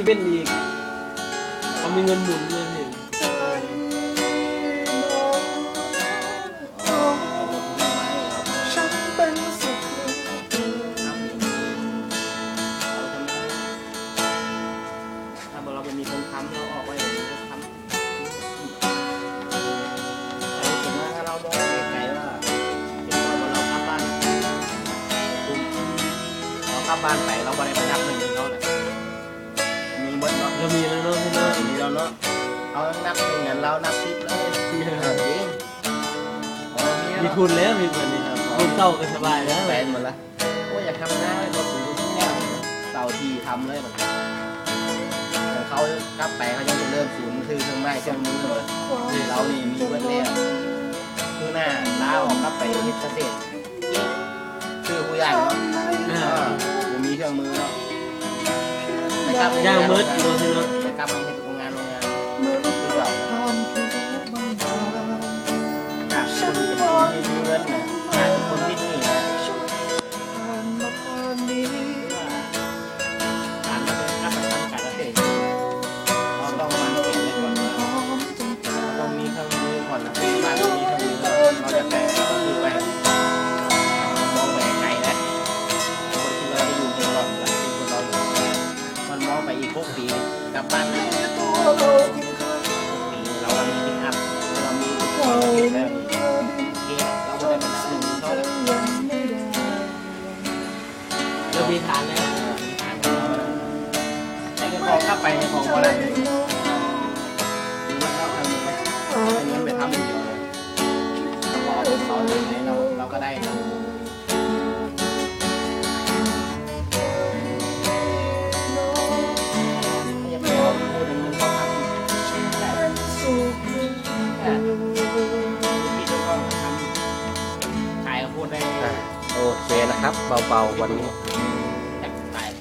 ที่เป็นอีกเขามีเงินหมุนเลยพี่ฉันเป็นสุขถ้าเราไม่มีคนทำเราออกไปทำแต่ถึงว่าถ้าเรามองไกลๆว่าเป็นว่าเรากลับบ้านเรากลับบ้านไปเราได้ไปนับหนึ่งเขาแหละ เอานับหนึ่งอย่างเรานับสิบเลยจริงเอามีมีทุนแล้วพี่วันนี้ทุนเต้าก็สบายแล้วแฟนหมดละโอ้ยอยากทำหน้าเลยบอกถึงที่แน่เต่าทีทำเลยแบบของเขากลับไปเขายังจะเริ่มศูนย์คือเครื่องไม้เครื่องมือเลยเรานี่มีเบิ้ลแล้วคือหน้าลาออกกลับไปเฮ็ดเกษตรคือผู้ใหญ่เนาะอ่าอ่าผมมีเครื่องมือเนาะย่างมืดโดนพี่เนาะไป จากคนที่มีเงินนะกลายเป็นคนที่นี่นะผ่านมาผ่านนี้การาเป็นนักทำการเกษตรเราต้องวางแผนไว้ก่อนว่าพร้อมจนตาเรามีเครื่องมือก่อนนะบ้านเรามีเครื่อเราจะแต่ก็คือไปมองไปไกลนะคนที่เราจะอยู่ในรอบหลังที่คนเราอยู่มันมองไปอีกหกปีกลับบ้านได้มีตัวเรา ปีเรามีพิกอัพเรามี มีฐานแล้วมีทางของเราแล้วแต่ก็ของกลับไปในของก็ได้เลยหรือว่าเราทำไปเอาเงินไปทำอย่างเดียวเลยเราก็เอาไปสอนให้เราเราก็ได้นะอย่าไปเอาพูดอย่างนั้นเขาทำแต่สุขพี่ต้องทำขายก็พูดได้โอเคนะครับ เบาๆวันนี้